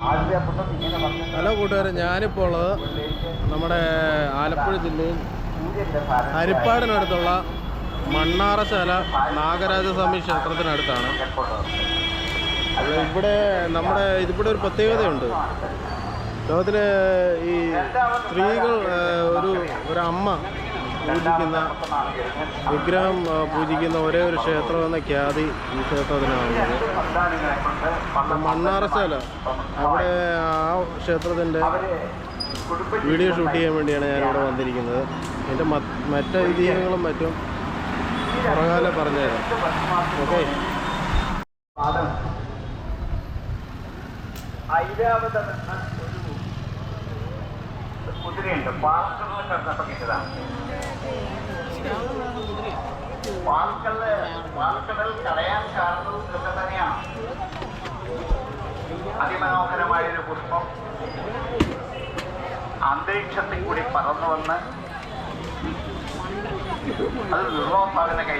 Hello കൂട്ടുകാരെ ഞാനിപ്പോൾ ഉള്ളത് നമ്മുടെ ആലപ്പുഴ ജില്ലയിൽ ഹരിപ്പാടിനടുത്തുള്ള മണ്ണാറശാല നാഗരാജസ്വാമി ക്ഷേത്രത്തിനടുത്താണ്. ഇവിടെ നമ്മുടെ ഇതിവിടെ ഒരു പ്രത്യേകതയുണ്ട്. ലോകത്തിൽ ഈ സ്ത്രീകൾ ഒരു ഒരു അമ്മ പൂജിക്കുന്ന വിഗ്രഹം പൂജിക്കുന്ന ഒരേ ഒരു ക്ഷേത്രം എന്ന ഖ്യാതി ഈ ക്ഷേത്രത്തിനാണുള്ളത്. മണ്ണാറശാല അവിടെ ആ ക്ഷേത്രത്തിന്റെ വീഡിയോ ഷൂട്ട് ചെയ്യാൻ വേണ്ടിയാണ് ഞാനിവിടെ വന്നിരിക്കുന്നത്. എന്റെ മറ്റ് ഐതിഹ്യങ്ങളും മറ്റും പുറകാലെ പറഞ്ഞുതരാം. ഓക്കെ. ഐരാവതം. എന്ന ഒരു കുതിരയുണ്ട് പാൽക്കടലിൽ കിടന്നപ്പോ കിട്ടിയതാണ് പാൽക്കടൽ പാൽക്കടൽ കടയാൻ കാരണവും ഇതൊക്കെ തന്നെയാണ്. അതിമനോഹരമായ ഒരു പുഷ്പം അന്തരീക്ഷത്തിൽ കൂടി പറന്നു വന്ന് അത് നിർവോഭാവിനെ കൈ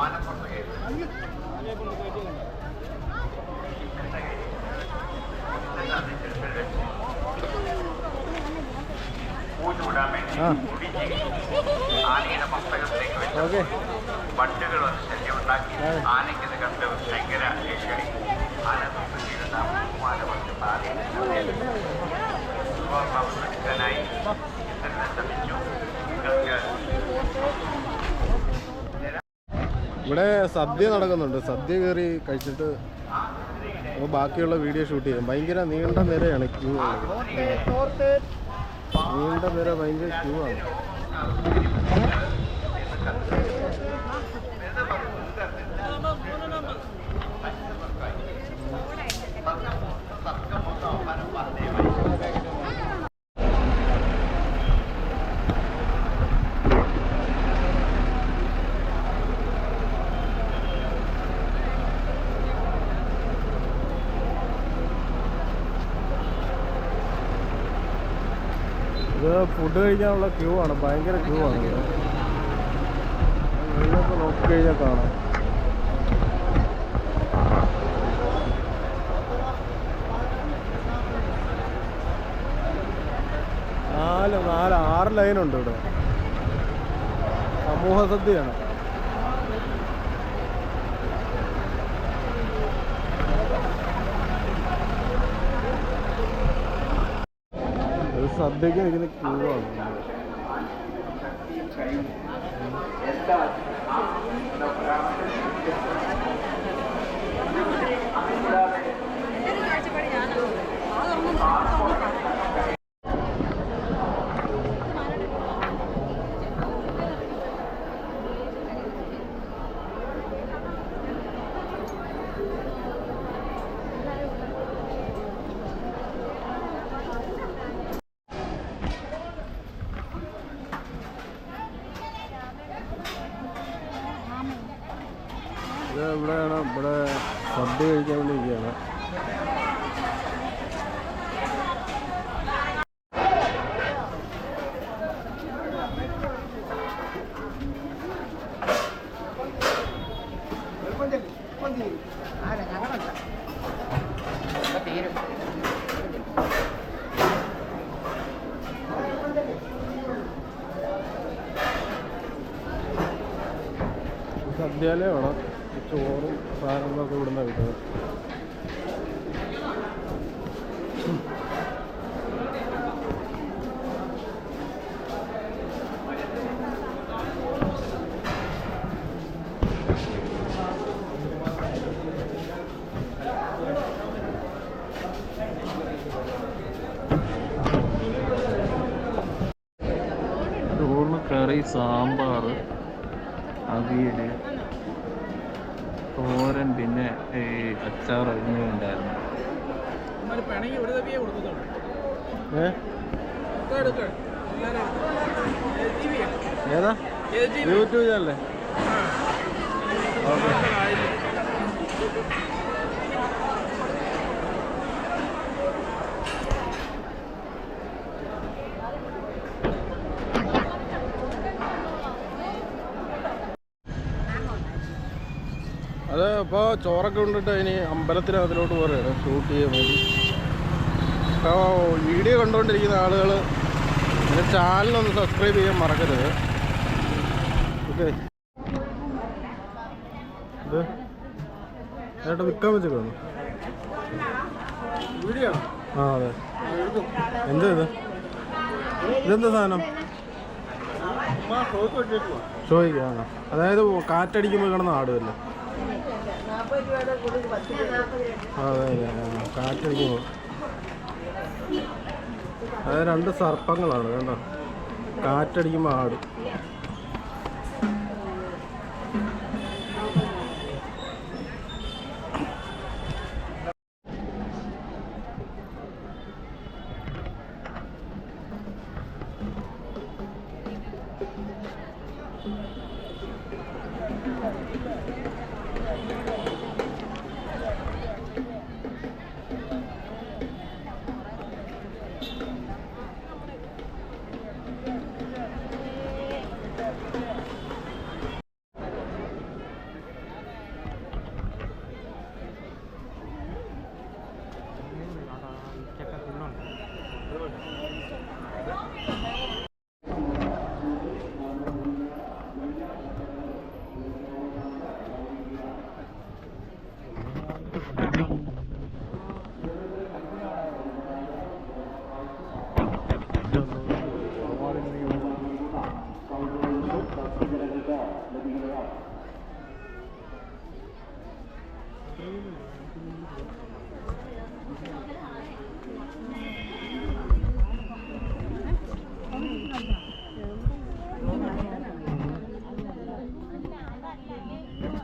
ആനപ്പുറത്ത് കയറി. ഓക്കെ വണ്ടുകൾ വന്ന് ശല്യമുണ്ടാക്കി ആ. ആനയ്ക്ക് ഇത് കണ്ട് ഭയങ്കര ആന വന്ന് ആനയെ ഇന്ദ്രനെ ഇവിടെ സദ്യ നടക്കുന്നുണ്ട്. സദ്യ കയറി കഴിച്ചിട്ട് ബാക്കിയുള്ള വീഡിയോ ഷൂട്ട് ചെയ്യും. ഭയങ്കര നീണ്ട നിരയാണ് ക്യൂ നീണ്ട നിര ഭയങ്കര ഫുഡ് കഴിക്കാനുള്ള ക്യൂ ആണ്. ഭയങ്കര ക്യൂ ആണ് വെള്ളമൊക്കെ നോക്കി കഴിഞ്ഞാൽ കാണാം. നാല് നാല് ആറ് ലൈനുണ്ട് ഇവിടെ. സമൂഹ സദ്യയാണ് ഇത് സദ്യക്ക് നിൽക്കുന്ന ക്യൂ ആണ് ഇത് ഇവിടെയാണ് ഇവിടെ സദ്യ കഴിക്കാൻ വേണ്ടി ഇരിക്കുകയാണ് സദ്യാലയമാണ് ചോറും സാധനങ്ങളൊക്കെ ഇവിടുന്ന് കിട്ടുന്നത്. ചോറിന് കറി സാമ്പാർ അവിയൽ തോരൻ പിന്നെ ഈ അച്ചാർ എന്നിവ ഉണ്ടായിരുന്നു. ഏ? ഏതാ? യൂട്യൂബ് ചാനലേ ഓക്കെ അത് അപ്പോൾ ചോറൊക്കെ കൊണ്ടിട്ട് ഇനി അമ്പലത്തിന് അതിലോട്ട് പോരുകയാണ് ഷൂട്ട് ചെയ്യാൻ വേണ്ടി. അപ്പോൾ വീഡിയോ കണ്ടുകൊണ്ടിരിക്കുന്ന ആളുകൾ എന്റെ ചാനലൊന്ന് സബ്സ്ക്രൈബ് ചെയ്യാൻ മറക്കരുത്. ഓക്കെ. ഇത് ഏട്ടാ വിൽക്കാൻ വെച്ചേക്കാണ് ആ അതെ. എന്താ ഇത്? ഇതെന്താ സാധനം? ചോദിക്കാം. അതായത് കാറ്റടിക്കുമ്പോൾ കിടന്ന് ആടുമല്ലോ അതെ അതെ രണ്ട് സർപ്പങ്ങളാണ് കേട്ടോ കാറ്റടിക്കുമ്പോൾ ആടും.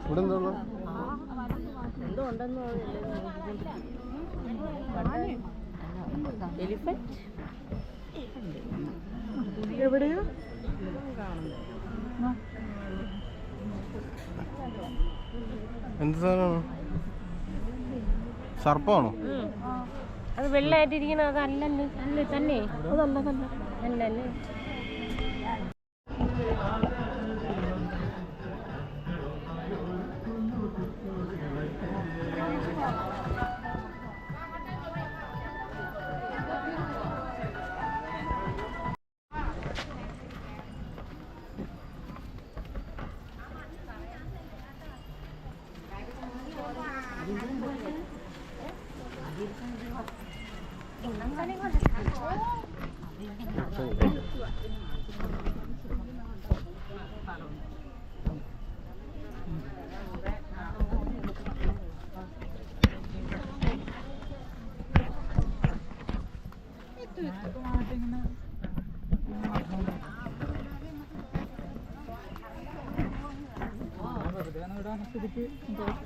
ഇവിടെ എന്താ ഉള്ളത്? എവിടെയോ? എന്ത് സാധനമാണ്? സർപ്പമാണോ? അത് വെള്ളമായിട്ടിരിക്കണ അതല്ലല്ലോ അല്ലേ തന്നെ? അതല്ല തന്നെ. അല്ലല്ലേ 嗯对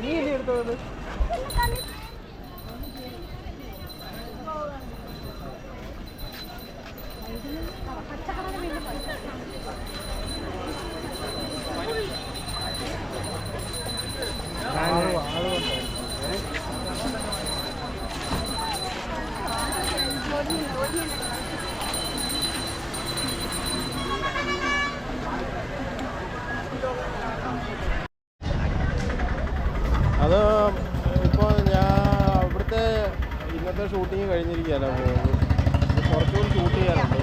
Niye నీళ్ళు ఇడుతుంది Thank you. കഴിഞ്ഞിരിക്കുകയല്ല പോകുന്നത്. കുറച്ചുകൂടി ഷൂട്ട് ചെയ്യാനുണ്ട്.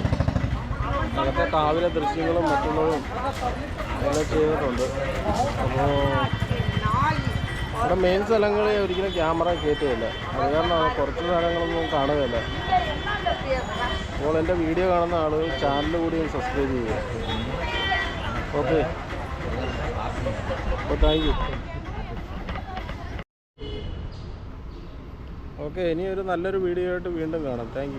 അവിടുത്തെ കാവിലെ ദൃശ്യങ്ങളും മറ്റുള്ളതും എല്ലാം ചെയ്തിട്ടുണ്ട്. അപ്പോൾ അവിടെ മെയിൻ സ്ഥലങ്ങളിൽ ഒരിക്കലും ക്യാമറ കയറ്റുകയില്ല അത് കാരണം കുറച്ച് സ്ഥലങ്ങളൊന്നും കാണുകയില്ല. അപ്പോൾ എന്റെ വീഡിയോ കാണുന്ന ആൾ ചാനൽ കൂടി സബ്സ്ക്രൈബ് ചെയ്യുക. ഓക്കെ അപ്പോൾ താങ്ക് യു ഓക്കെ ഇനി ഒരു നല്ലൊരു വീഡിയോ ആയിട്ട് വീണ്ടും കാണാം. താങ്ക്